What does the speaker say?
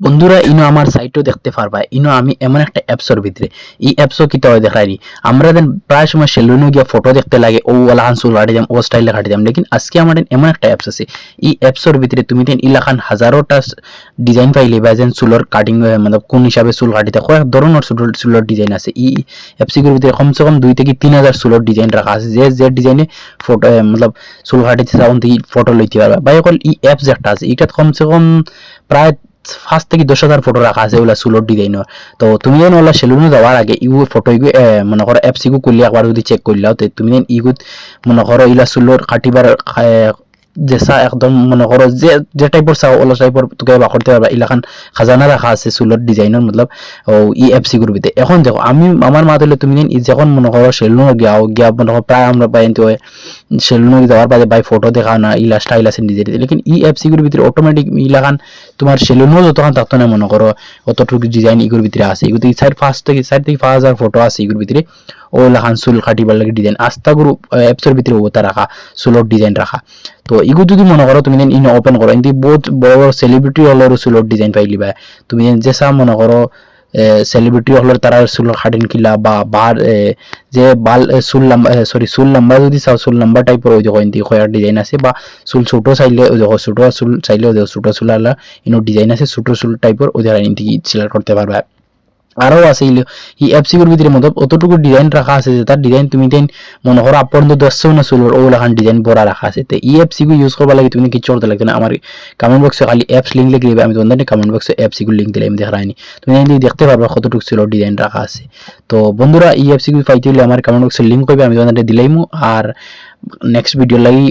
বন্ধুরা, ইনো আমার সাইটও দেখতে পারবা। ইনো আমি এমন একটা অ্যাপসের ভিতরে। এই অ্যাপসও কিতা হয় দেখাই আমরা দেন প্রায় সময় সেলুনে গিয়া ফটো দেখতে লাগে, ও ওলা হান চুল কাটি যাম, ও স্টাইলে কাটি যাম। লেকিন আজকে আমার এমন একটা অ্যাপস আছে। এই অ্যাপসের ভিতরে তুমি দেন ইলাখান হাজারোটা ডিজাইন পাইলে বা যেন চুলর কাটিং মানে কোন হিসাবে চুল কাটিতে কয়েক ধরনের চুলর ডিজাইন আছে। এই অ্যাপসিগুলোর ভিতরে কমসে কম দুই থেকে তিন হাজার চুলর ডিজাইন রাখা আছে। যে যে ডিজাইনে ফটো মতলব চুল কাটিতে থেকে ফটো লইতে পারবা। বা অকল এই অ্যাপস একটা আছে। এইটাত কমসে কম প্রায় পাঁচ থেকে দশ হাজার ফটো রাখা আছে ওলা চুলোর ডিজাইনের তো তুমি যেন ওলা সেলুনে যাওয়ার আগে ইউ ফটো ইগু মনে করো অ্যাপস ইগু করলে একবার যদি চেক করলাও তুমি যেন ইগুত মনে করো ইলা চুলোর কাটিবার যেসা একদম মনে করো যে যে টাইপর চাও ওলা টাইপর তোকে বা করতে পারবা ইলাখান খাজানা রাখা আছে চুলোর ডিজাইনের মতলব। ও ই এফ সি গ্রুপিতে এখন দেখো, আমি আমার মা দিলে তুমি যখন মনে করো সেলুনে গিয়াও গিয়া মনে করো প্রায় আমরা পাই হয় সেলুনে যাওয়ার বাদে বাই ফটো দেখা না, ইলা স্টাইল আছে ডিজাইন লেকিন ই এফ সি ভিতরে অটোমেটিক ইলাখান তোমার সেলুনও যতক্ষণ থাকতো না মনে করো অতটুকু ডিজাইন ইগুর ভিতরে আছে। এগুলো চার পাঁচ থেকে চার থেকে পাঁচ হাজার ফটো আছে এগুর ভিতরে ও লাখান চুল কাটিবার লাগে ডিজাইন। আস্তা গ্রুপ অ্যাপসের ভিতরে ওটা রাখা চুলোর ডিজাইন রাখা। তো ইগু যদি মনে করো, তুমি ইন ওপেন করো কিন্তু বহুত বড় বড় সেলিব্রিটি হলের চুলোর ডিজাইন পাইলিবা তুমি যে চা মনে করো সেলিব্রিটি হলের তারা চুল খাটিন কিলা বা বার যে বাল চুল লম্বা সরি চুল লম্বা যদি চাও চুল লম্বা টাইপের ওই দেখো এনতি খয়ার ডিজাইন আছে বা চুল ছোট চাইলে ওই দেখো ছোট চুল চাইলে ওই দেখো ছোট চুল আলা, ইনো ডিজাইন আছে, ছোট চুল টাইপের ওই যারা এনতি সিলেক্ট করতে পারবা আরও আছে এই অ্যাপসিগুর ভিতরে মতো অতটুকু ডিজাইন রাখা আছে যে তার ডিজাইন তুমি দেন মনে করো আপর্যন্ত দশশো না চুলোর ওগুলাখান ডিজাইন বড়া রাখা আছে। তো এই অ্যাপসিগু ইউজ করবা লাগে, তুমি কিছু করতে লাগবে না? আমার কমেন্ট বক্সে খালি অ্যাপস লিঙ্ক লিখে দিবে, আমি তোমাদের কমেন্ট বক্সে অ্যাপসিগুর লিঙ্ক দিলে, আমি দেখাইনি তুমি থেকে দেখতে পারবা কতটুকু চুলোর ডিজাইন রাখা আছে। তো বন্ধুরা এই অ্যাপসিগু পাইতে হলে আমার কমেন্ট বক্সে লিঙ্ক করবে আমি তোমাদের দিলাইমু। আর নেক্সট ভিডিও লাগি